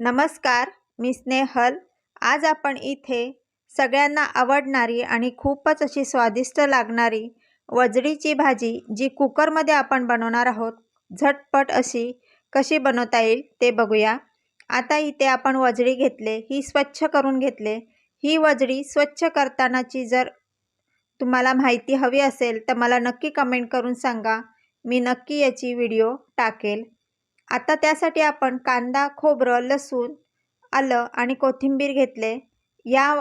नमस्कार मी स्नेहल. आज आपण इथे सगळ्यांना आवडणारी आणि खूपच अशी स्वादिष्ट लागणारी वजडीची भाजी जी कुकरमध्ये आपण बनवणार आहोत झटपट अशी कशी बनवता येईल ते बघूया. आता इथे आपण वजडी घेतले ही स्वच्छ करून घेतले. ही वजडी स्वच्छ करतानाची जर तुम्हाला माहिती हवी असेल तर मला नक्की कमेंट करून सांगा. मी नक्की याची व्हिडिओ टाकेल. आता त्यासाठी आपण कांदा खोबरं लसूण आलं आणि कोथिंबीर घेतले. या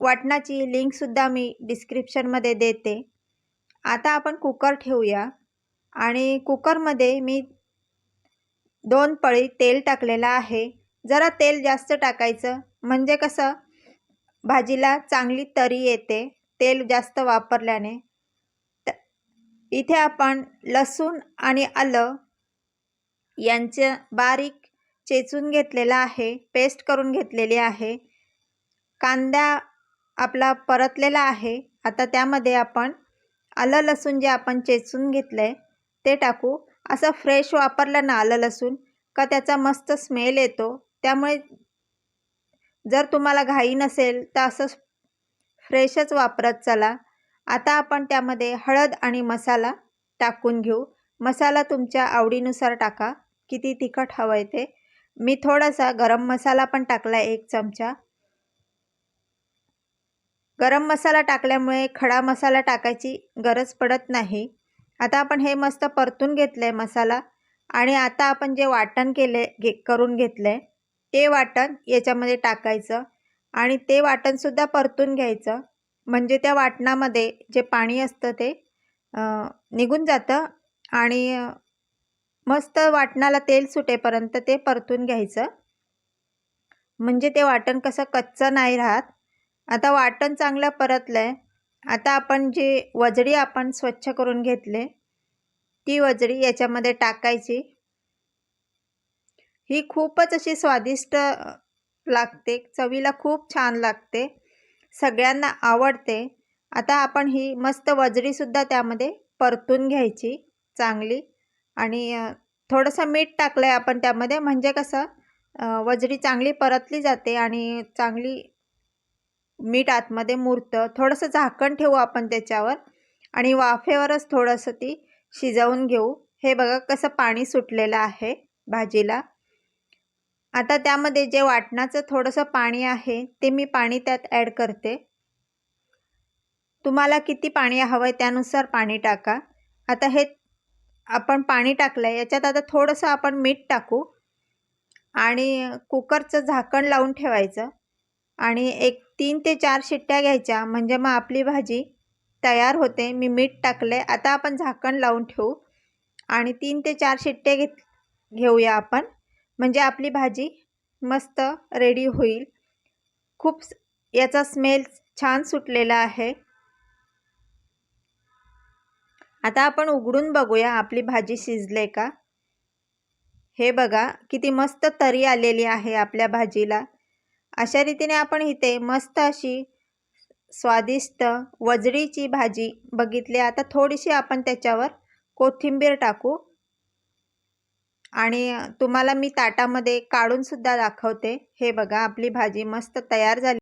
वाटणाची लिंकसुद्धा मी डिस्क्रिप्शनमध्ये देते. आता आपण कुकर ठेवूया. आणि कुकरमध्ये मी दोन पळी तेल टाकलेलं आहे. जरा तेल जास्त टाकायचं. म्हणजे कसं? भाजीला चांगली तरी येते. तेल जास्त वापरल्याने. इथे आपण लसूण आणि आलं यांचं बारीक चेचून घेतलेला आहे पेस्ट करून घेतलेली आहे. कांदा आपला परतलेला आहे. आता त्यामध्ये आपण आलं लसूण जे आपण चेचून घेतलं आहे ते टाकू. असं फ्रेश वापरलं ना आलं लसूण का त्याचा मस्त स्मेल येतो. त्यामुळे जर तुम्हाला घाई नसेल तर असं फ्रेशच वापरत चला. आता आपण त्यामध्ये हळद आणि मसाला टाकून घेऊ. मसाला तुमच्या आवडीनुसार टाका. किती तिखट हवं आहे ते. मी थोडासा गरम मसाला पण टाकला एक चमचा. गरम मसाला टाकल्यामुळे खडा मसाला टाकायची गरज पडत नाही. आता आपण हे मस्त परतून घेतलं आहे मसाला आणि आता आपण जे वाटण केले घे करून घेतलं आहे ते वाटण याच्यामध्ये टाकायचं आणि ते वाटणसुद्धा परतून घ्यायचं. म्हणजे त्या वाटणामध्ये जे पाणी असतं ते निघून जातं आणि मस्त वाटणाला तेल सुटेपर्यंत ते परतून घ्यायचं. म्हणजे ते वाटण कसं कच्चं नाही राहत. आता वाटण चांगलं परतलं आहे आता आपण जी वजडी आपण स्वच्छ करून घेतले ती वजडी याच्यामध्ये टाकायची. ही खूपच अशी स्वादिष्ट लागते. चवीला खूप छान लागते. सगळ्यांना आवडते. आता आपण ही मस्त वजडीसुद्धा त्यामध्ये परतून घ्यायची चांगली. आणि थोडंसं मीठ टाकलं आहे आपण त्यामध्ये. म्हणजे कसं वजडी चांगली परतली जाते आणि चांगली मीठ आतमध्ये मुरतं. थोडंसं झाकण ठेवू आपण त्याच्यावर आणि वाफेवरच थोडंसं ती शिजवून घेऊ. हे बघा कसं पाणी सुटलेलं आहे भाजीला. आता त्यामध्ये जे वाटणाचं थोडंसं पाणी आहे ते मी पाणी त्यात ॲड करते. तुम्हाला किती पाणी हवं आहे त्यानुसार पाणी टाका. आता हे आपण पाणी टाकलं आहे याच्यात आता थोडंसं आपण मीठ टाकू आणि कुकरचं झाकण लावून ठेवायचं आणि एक तीन ते चार शिट्ट्या घ्यायच्या. म्हणजे मग आपली भाजी तयार होते. मी मीठ टाकलं आहे आता आपण झाकण लावून ठेवू आणि तीन ते चार शिट्टे घेत घेऊया आपण. म्हणजे आपली भाजी मस्त रेडी होईल. खूप याचा स्मेल छान सुटलेला आहे. आता आपण उघडून बघूया आपली भाजी शिजले का? हे बघा किती मस्त तरी आलेली आहे आपल्या भाजीला. अशा रीतीने आपण इथे मस्त अशी स्वादिष्ट वजडीची भाजी बघितली. आता थोडीशी आपण त्याच्यावर कोथिंबीर टाकू. आणि तुम्हाला मी ताटामध्ये काढूनसुद्धा दाखवते. हे बघा आपली भाजी मस्त तयार झाली.